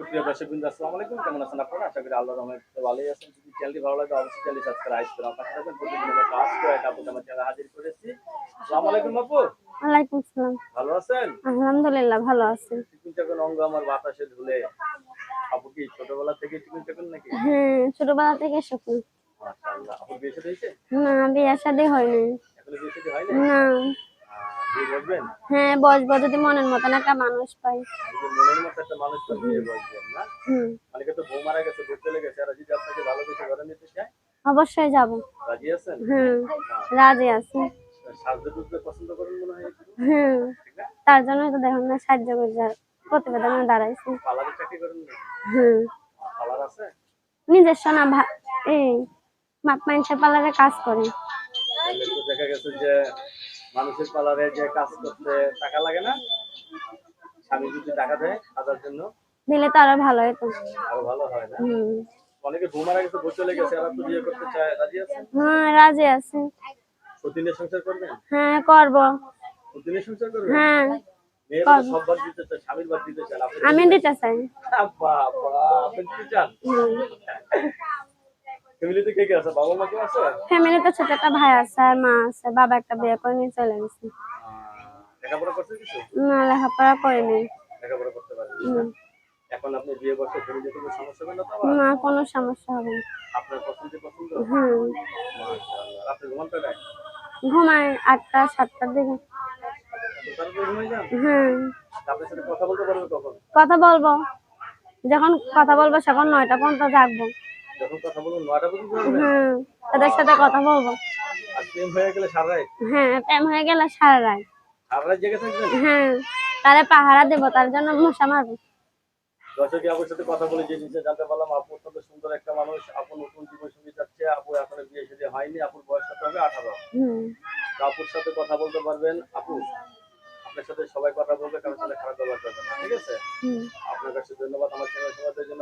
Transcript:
সুপ্রিয় দর্শক বিন্দু আসসালামু আলাইকুম। কেমন আছেন আপনারা? আশা করি আল্লাহর রহমতে ভালোই আছেন। যদি চ্যানেলটি ভালো লাগে অবশ্যই চ্যানেলটি সাবস্ক্রাইব করে আপনার সাথে প্রতিদিন আমরা কাজ করে এটা আপনাদের আমার চ্যানেলে হাজির করেছি। আসসালামু আলাইকুম আপু। ওয়ালাইকুম সালাম ভালো আছেন? আলহামদুলিল্লাহ ভালো আছি। টিফিন চাকন অঙ্গ আমার বাতাসে ধুলে। আপু কি ছোটবেলা থেকে টিফিন চাকন নাকি? হ্যাঁ ছোটবেলা থেকে শুকনো মাশাআল্লাহ। আপু বিয়ে শাদী হয়েছে? না বিয়ে শাদী হয়নি। এখনও বিয়ে শাদী হয় না। হ্যাঁ বসবো যদি মনের মতন একটা মানুষ পাই। মনের মতো একটা মানুষ তো বসবেন না? অনেকে তো বউ মারা গেছে চলে গেছে আর যদি আপনাকে ভালোবেসে ঘরে নিতে চায়? অবশ্যই যাব। রাজি আছেন? হুম রাজি আছি। সাজতে পছন্দ করেন মনে হয় হুম তার জন্য তো দেখুন না সাহায্য করে প্রতিবেদনে দাঁড়াইছি। পার্লারে চাকরি করেন হুম। পার্লার আছে? নিজস্ব না এই মাপ মানুষের পার্লারে কাজ করি। দেখা গেছে যে মানুষের পার্লারে যে কাজ করতে টাকা লাগে না স্বামী যদি টাকা দেয় কাজের জন্য দিলে তো আরও ভালো হতো। আরও ভালো হয় না? অনেকে বউ মারা গেছে বউ চলে গেছে আর তো বিয়ে করতে চায় রাজি আছেন হ্যাঁ রাজি আছি। সতীনের সংসার করবেন হ্যাঁ করব। সতীনের সংসার করবেন হ্যাঁ তো আমি দিতে চাই। বাবা আপনি চান? ফ্যামিলিতে কে কে আছে? বাবা মা কেউ আছে? ফ্যামিলিতে ছোট একটা ভাই আছে আর মা আছে বাবা একটা বিয়ে করে নিয়ে চলে গেছে। লেখাপড়া করছে কিছু? না লেখাপড়া করিনি লেখাপড়া করতে পারেন এখন আপনি বিয়ে করতে ফ্যামিলিতে কোনো সমস্যা হবে না তো? না কোনো সমস্যা হবে না। আপনার পছন্দ পছন্দ? হুম। মাশাআল্লাহ। আপনি ঘুমান ঘুমাই আটটা সাতটার দিকে। আপনার সাথে কথা বলতে পারবে কখন? কথা বলব। যখন কথা বলব তখন নয়টা পর্যন্ত জাগবো। যখন কথা বলুন নয়টা পর্যন্ত বলবেন তাদের সাথে কথা বলব। আর প্রেম হয়ে গেলে সারা রাত? হ্যাঁ প্রেম হয়ে গেলে সারা রাত। সারা রাত জেগে থাকবেন হ্যাঁ তারে পাহারা দেবো তার জন্য মশা মারবো। দর্শকে আপুর সাথে কথা বলে যে জিনিসটা জানতে পারলাম আপু অত্যন্ত সুন্দর একটা মানুষ আপু নতুন জীবন সঙ্গী যাচ্ছে আপু এখনও বিয়ে শাদী হয়নি আপুর বয়স কত হবে? আঠারো। আপুর সাথে কথা বলতে পারবেন। আপু আপনার সাথে সবাই কথা বলবে সাথে খারাপ ব্যবহার না ঠিক আছে? আপনার কাছে ধন্যবাদ আমার চ্যানেল জন্য